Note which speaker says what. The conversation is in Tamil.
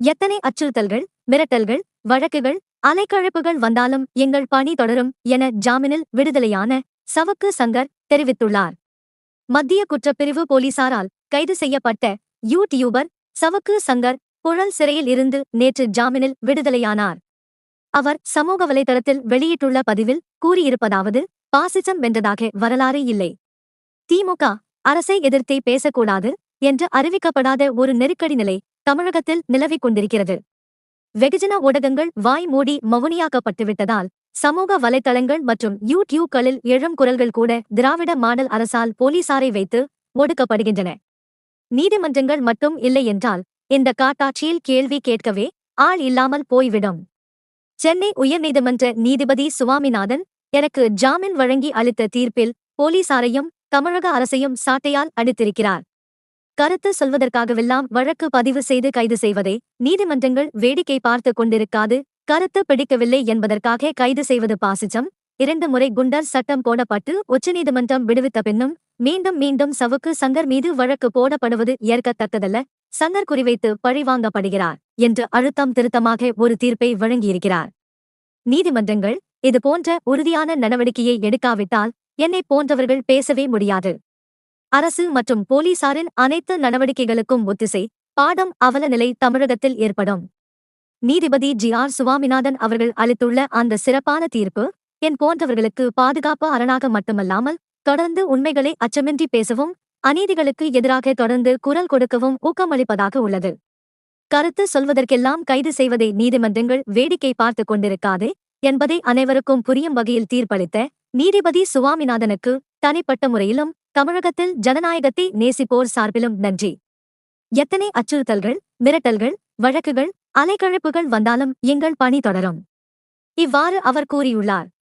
Speaker 1: எத்தனை அச்சுறுத்தல்கள் மிரட்டல்கள் வழக்குகள் அலைக்கழப்புகள் வந்தாலும் எங்கள் பணி தொடரும் என ஜாமீனில் விடுதலையான சவக்கு சங்கர் தெரிவித்துள்ளார். மத்திய குற்றப்பிரிவு போலீசாரால் கைது செய்யப்பட்ட யூடியூபர் சவக்கு சங்கர் புழல் சிறையில் இருந்து நேற்று ஜாமீனில் விடுதலையானார். அவர் சமூக வலைதளத்தில் வெளியிட்டுள்ள பதிவில் கூறியிருப்பதாவது பாசிசம் வென்றதாக வரலாறு இல்லை. திமுக அரசை எதிர்த்தே பேசக்கூடாது என்று அறிவிக்கப்படாத ஒரு நெருக்கடி நிலை தமிழகத்தில் நிலவிக் கொண்டிருக்கிறது. வெகுஜன ஊடகங்கள் வாய் மூடி மவுனியாக்கப்பட்டுவிட்டதால் சமூக வலைத்தளங்கள் மற்றும் யூடியூப்களில் எழும் குரல்கள் கூட திராவிட மாடல் அரசால் போலீசாரை வைத்து ஒடுக்கப்படுகின்றன. நீதிமன்றங்கள் மட்டும் இல்லை என்றால் இந்த காட்டாட்சியில் கேள்வி கேட்கவே ஆள் இல்லாமல் போய்விடும். சென்னை உயர்நீதிமன்ற நீதிபதி சுவாமிநாதன் எனக்கு ஜாமீன் வழங்கி அளித்த தீர்ப்பில் போலீசாரையும் தமிழக அரசையும் சாட்டையால் அடித்திருக்கிறார். கருத்து சொல்வதற்காகவெல்லாம் வழக்கு பதிவு செய்து கைது செய்வதை நீதிமன்றங்கள் வேடிக்கை பார்த்து கொண்டிருக்காது கருத்து பிடிக்கவில்லை என்பதற்காக கைது செய்வது பாசிச்சம் இரண்டு முறை குண்டர் சட்டம் போடப்பட்டு உச்சநீதிமன்றம் விடுவித்த பின்னும் மீண்டும் மீண்டும் சவுக்கு சங்கர் மீது வழக்கு போடப்படுவது ஏற்கத்தக்கதல்ல சங்கர் குறிவைத்து பழிவாங்கப்படுகிறார் என்று அழுத்தம் திருத்தமாக ஒரு தீர்ப்பை வழங்கியிருக்கிறார். நீதிமன்றங்கள் இது போன்ற உறுதியான நடவடிக்கையை எடுக்காவிட்டால் என்னை போன்றவர்கள் பேசவே முடியாது. அரசு மற்றும் போலீசாரின் அனைத்து நடவடிக்கைகளுக்கும் ஒத்திசை பாடம் அவலநிலை தமிழகத்தில் ஏற்படும். நீதிபதி ஜி ஆர் சுவாமிநாதன் அவர்கள் அளித்துள்ள அந்த சிறப்பான தீர்ப்பு என் போன்றவர்களுக்கு பாதுகாப்பு அரணாக மட்டுமல்லாமல் தொடர்ந்து உண்மைகளை அச்சமின்றி பேசவும் அநீதிகளுக்கு எதிராக தொடர்ந்து குரல் கொடுக்கவும் ஊக்கமளிப்பதாக உள்ளது. கருத்து சொல்வதற்கெல்லாம் கைது செய்வதை நீதிமன்றங்கள் வேடிக்கை பார்த்து கொண்டிருக்காது என்பதை அனைவருக்கும் புரியும் வகையில் தீர்ப்பளித்த நீதிபதி சுவாமிநாதனுக்கு தனிப்பட்ட முறையிலும் தமிழகத்தில் ஜனநாயகத்தை நேசிப்போர் சார்பிலும் நன்றி. எத்தனை அச்சுறுத்தல்கள் மிரட்டல்கள் வழக்குகள் அலைக்கழிப்புகள் வந்தாலும் எங்கள் பணி தொடரும். இவ்வாறு அவர் கூறியுள்ளார்.